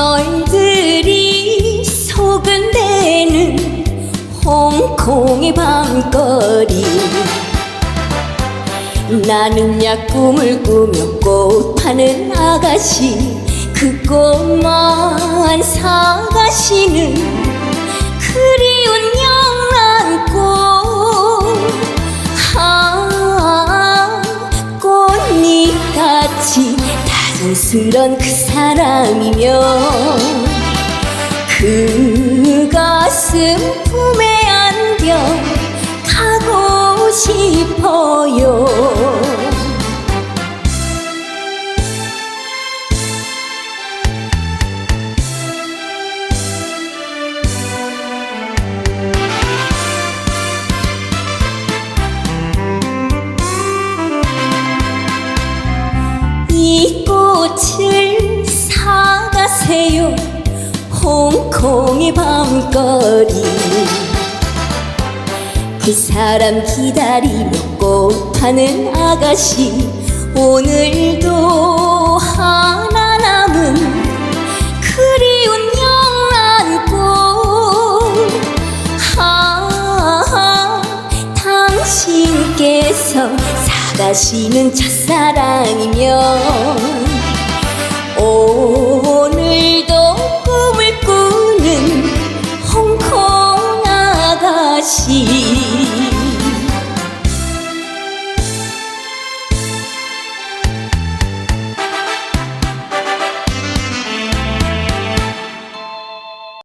널들이 속은 되는 홍콩의 밤거리. 나는 약 꿈을 꾸며 꽃 파는 아가씨 그 꽃만 사가시는 그리운 다정스런 그 사람이면 그 가슴 품에 안겨 가고 싶어요 콩의 밤거리. 그 사람 기다리며 꽃 파는 아가씨. 오늘도 하나 남은 그리운 영란꽃. 아 당신께서 사가시는 첫사랑이면 心。